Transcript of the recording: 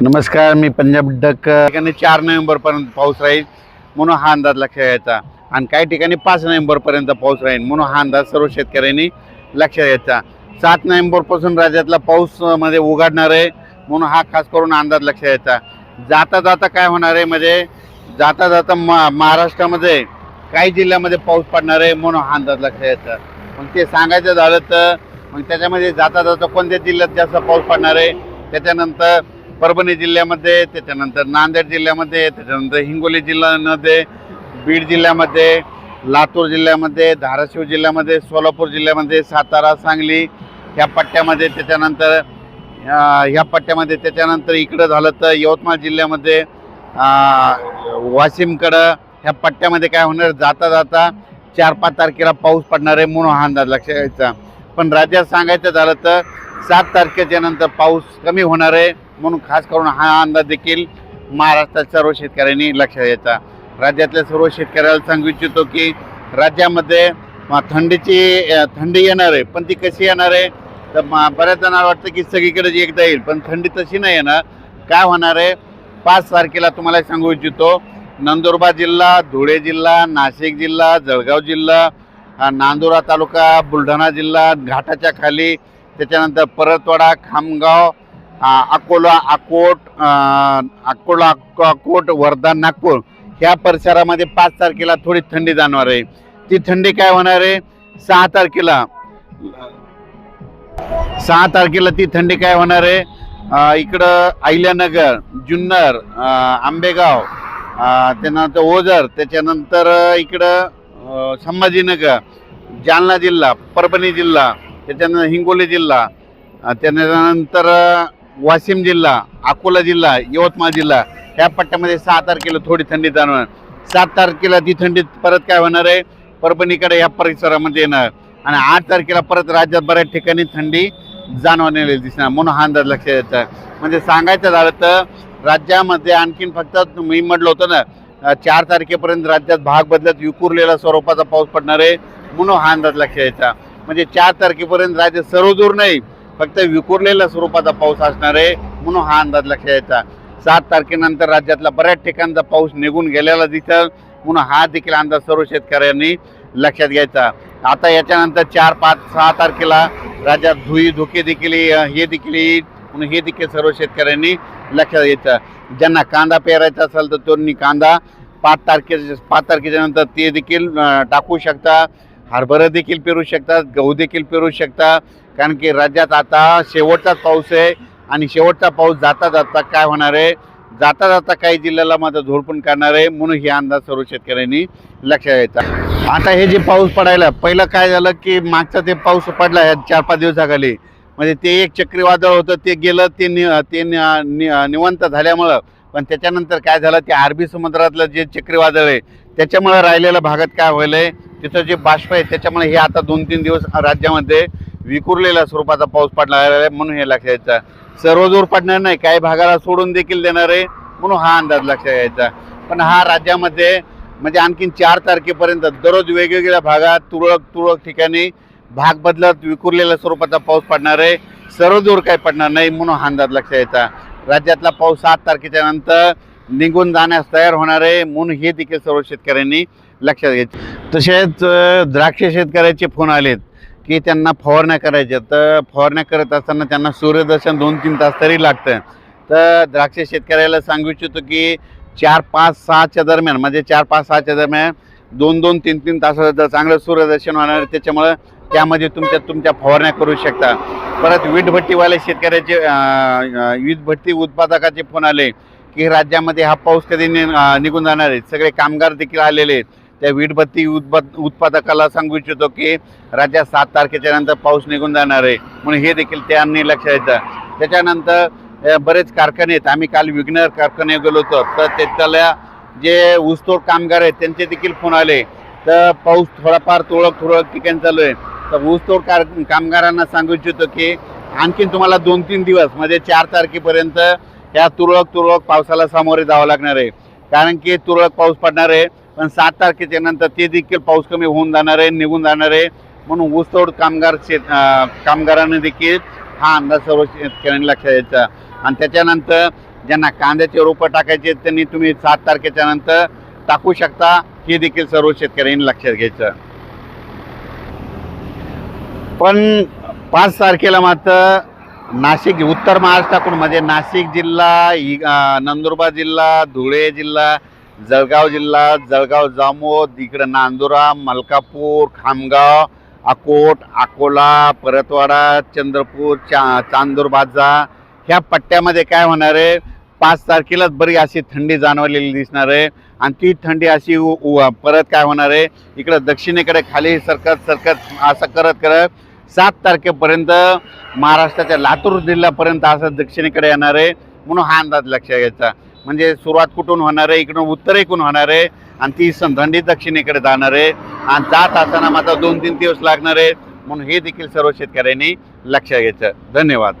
नमस्कार मी पंजाब डक ठिकाणी चार नोव्हेंबरपर्यंत पाऊस राहील म्हणून हा अंदाज लक्षात घ्यायचा आणि काही ठिकाणी पाच नोव्हेंबरपर्यंत पाऊस राहील म्हणून हा अंदाज सर्व शेतकऱ्यांनी लक्षात घ्यायचा. सात नोव्हेंबरपासून राज्यातला पाऊसमध्ये उघडणार आहे म्हणून हा खास करून अंदाज लक्षात घ्यायचा. जाता जाता काय होणार आहे म्हणजे जाता जाता मा महाराष्ट्रामध्ये काही जिल्ह्यामध्ये पाऊस पडणार आहे म्हणून हा अंदाज लक्षात घ्यायचा. मग ते सांगायचं झालं तर मग त्याच्यामध्ये जाता जाता कोणत्या जिल्ह्यात जास्त पाऊस पडणार आहे? त्याच्यानंतर परभणी जिल्ह्यामध्ये त्याच्यानंतर नांदेड जिल्ह्यामध्ये त्याच्यानंतर हिंगोली जिल्ह्यामध्ये बीड जिल्ह्यामध्ये लातूर जिल्ह्यामध्ये धाराशिव जिल्ह्यामध्ये सोलापूर जिल्ह्यामध्ये सातारा सांगली ह्या पट्ट्यामध्ये त्याच्यानंतर ह्या पट्ट्यामध्ये त्याच्यानंतर इकडं झालं तर यवतमाळ जिल्ह्यामध्ये वाशिमकडं ह्या पट्ट्यामध्ये काय होणार? जाता जाता चार पाच तारखेला पाऊस पडणार आहे म्हणून हा अंदाज लक्षात घ्यायचा पण राज्यात सांगायचं झालं तर सात तारखेच्या नंतर पाऊस कमी होणार आहे. म्हणून खास करून हा अंदाज देखील महाराष्ट्रात सर्व शेतकऱ्यांनी लक्षात घ्यायचा राज्यातल्या सर्व शेतकऱ्याला सांगू इच्छितो की राज्यामध्ये थंडीची थंडी येणार आहे पण ती कशी येणार आहे? तर म, बऱ्याच जणांना वाटतं की सगळीकडे जी एकदा येईल पण थंडी तशी नाही येणार. काय होणार आहे? पाच तारखेला तुम्हाला सांगू इच्छितो नंदुरबार जिल्हा धुळे जिल्हा नाशिक जिल्हा जळगाव जिल्हा नांदुरा तालुका बुलढाणा जिल्हा घाटाच्या खाली त्याच्यानंतर परतवाडा खामगाव अकोला अकोट अकोला अको- अकोट वर्धा नागपूर ह्या परिसरामध्ये पाच तारखेला थोडी थंडी जाणणार आहे. ती थंडी काय होणार आहे? सहा तारखेला सहा तारखेला ती थंडी काय होणार आहे? इकडं अहिल्यानगर जुन्नर आंबेगाव त्यानंतर ओझर त्याच्यानंतर इकडं संभाजीनगर जालना जिल्हा परभणी जिल्हा त्याच्यानंतर हिंगोली जिल्हा त्याच्यानंतर त्यानंतर वाशिम जिल्हा अकोला जिल्हा यवतमाळ जिल्हा ह्या पट्ट्यामध्ये सहा तारखेला थोडी थंडी जाणवणार. सात तारखेला ती थंडी परत काय होणार आहे? परभणीकडे या परिसरामध्ये येणार. आणि आठ तारखेला परत राज्यात बऱ्याच ठिकाणी थंडी जाणवलेली दिसणार. म्हणून हा अंदाज लक्षात येतं म्हणजे सांगायचं झालं तर राज्यामध्ये आणखीन फक्त मी म्हटलं होतं ना चार तारखेपर्यंत राज्यात भाग बदलत विखुरलेला स्वरूपाचा पाऊस पडणार आहे. म्हणून हा अंदाज लक्षात यायचा म्हणजे चार तारखेपर्यंत राज्य सर्वदूर नाही फक्त विखुरलेल्या स्वरूपाचा पाऊस असणार आहे म्हणून हा अंदाज लक्षात यायचा सात तारखेनंतर राज्यातला बऱ्याच ठिकाणचा पाऊस निघून गेलेला दिसेल म्हणून हा देखील अंदाज सर्व शेतकऱ्यांनी लक्षात घ्यायचा. आता याच्यानंतर चार पाच सहा तारखेला राज्यात धुई धुके देखील हे देखील येईल म्हणून हे देखील सर्व शेतकऱ्यांनी लक्षात घ्यायचं. ज्यांना कांदा पेरायचा असेल तर त्यांनी कांदा पाच तारखे पाच तारखेच्या नंतर ते देखील टाकू शकता. हरभरा देखील पेरू शकतात गहू देखील पेरू शकता. कारण की राज्यात आता शेवटचाच पाऊस आहे आणि शेवटचा पाऊस जाता जाता काय होणार आहे? जाता जाता काही जिल्ह्याला मात्र झोडपून काढणार आहे म्हणून हे अंदाज सर्व शेतकऱ्यांनी लक्षात घ्यायचा आता हे जे पाऊस पडायला पहिलं काय झालं की मागचा ते पाऊस पडला ह्या चार पाच दिवसाखाली. म्हणजे ते एक चक्रीवादळ होतं ते गेलं ते नि ते नि- निवंत झाल्यामुळं. पण त्याच्यानंतर काय झालं ते अरबी समुद्रातलं जे चक्रीवादळ आहे त्याच्यामुळं राहिलेल्या भागात काय व्हायलं आहे तिथं जे बाष्प आहे त्याच्यामुळे हे आता दोन तीन दिवस राज्यामध्ये विखुरलेल्या स्वरूपाचा पाऊस पडला आहे म्हणून हे लक्षात सर्व जोर पडणार नाही काही भागाला सोडून देखील देणार आहे म्हणून हा अंदाज लक्षात घ्यायचा पण हा राज्यामध्ये म्हणजे आणखीन चार तारखेपर्यंत दररोज वेगवेगळ्या भागात तुरळक तुरळक ठिकाणी भाग बदलत विखुरलेल्या स्वरूपाचा पाऊस पडणार आहे. सर्व जोर काही पडणार नाही म्हणून हा अंदाज लक्षात यायचा राज्यातला पाऊस सात तारखेच्या नंतर निघून जाण्यास तयार होणार आहे म्हणून हे देखील सर्व शेतकऱ्यांनी लक्षात घ्यायचे तसेच द्राक्ष शेतकऱ्याचे फोन आलेत. की त्यांना फवारण्या करायच्या. तर फवारण्या करत असताना त्यांना सूर्यदर्शन दोन तीन तास तरी लागतं. तर द्राक्ष शेतकऱ्याला सांगू इच्छितो की चार पाच सहाच्या दरम्यान म्हणजे चार पाच सहाच्या दरम्यान दोन दोन तीन तीन तासाचं चांगलं सूर्यदर्शन होणार आहे, त्याच्यामुळं त्यामध्ये तुमच्या तुमच्या फवारण्या करू शकता. परत वीटभट्टीवाले शेतकऱ्याचे अं, वीटभट्टी उत्पादकाचे फोन आले की राज्यामध्ये हा पाऊस कधी नि- निघून जाणार आहे? सगळे कामगार देखील आलेले आहेत. त्या वीटबत्ती उत्पाद उत्पादकाला सांगू इच्छितो की राज्यात सात तारखेच्या नंतर पाऊस निघून जाणार आहे. म्हणून हे देखील त्यांनी लक्ष द्यायचं. त्याच्यानंतर बरेच कारखाने आहेत. आम्ही काल विघ्नर कारखाने गेलो होतो. तर त्याला जे ऊसतोड कामगार आहेत त्यांचे देखील फोन आले. तर पाऊस थोडाफार तुरळक तुरळक ठिकाणी चालू आहे. तर ऊसतोड कार कामगारांना सांगू इच्छितो की आणखीन तुम्हाला दोन तीन दिवस म्हणजे चार तारखेपर्यंत या तुरळक तुरळक पावसाला सामोरे जावं लागणार आहे. कारण की तुरळक पाऊस पडणार आहे. पण सात तारखेच्या नंतर ते देखील पाऊस कमी होऊन जाणार आहे निघून जाणार आहे. म्हणून ऊसतोड कामगार शेत कामगारांनी देखील हा अंदाज सर्व शेतकऱ्यांनी लक्षात द्यायचा आणि त्याच्यानंतर ज्यांना कांद्याचे रोपं टाकायचे त्यांनी तुम्ही सात तारखेच्या नंतर टाकू शकता हे देखील सर्व शेतकऱ्यांनी लक्षात घ्यायचं. पण पाच तारखेला मात्र नाशिक उत्तर महाराष्ट्राकडून म्हणजे नाशिक जिल्हा नंदुरबार जिल्हा धुळे जिल्हा जळगाव जिल्हा जळगाव जामोद इकडं नांदुरा मलकापूर खामगाव अकोट अकोला परतवाडा चंद्रपूर चा चांदूर बाजा. ह्या पट्ट्यामध्ये काय होणार आहे? पाच तारखेलाच बरी अशी थंडी जाणवलेली दिसणार आहे. आणि ती थंडी अशी उ- उ- परत काय होणार आहे? इकडं दक्षिणेकडे खाली सरकत सरकत असं करत करत सात तारखेपर्यंत महाराष्ट्राच्या लातूर जिल्ह्यापर्यंत असं दक्षिणेकडे येणार आहे. म्हणून हा अंदाज लक्षात घ्यायचा. म्हणजे सुरुवात कुठून होणार आहे इकडून उत्तरेकडून होणार आहे आणि ती स- दक्षिणेकडे जाणार आहे आणि जात असताना माझा दोन तीन दिवस लागणार आहे. म्हणून हे देखील सर्व शेतकऱ्यांनी लक्षात घ्यायचं. धन्यवाद.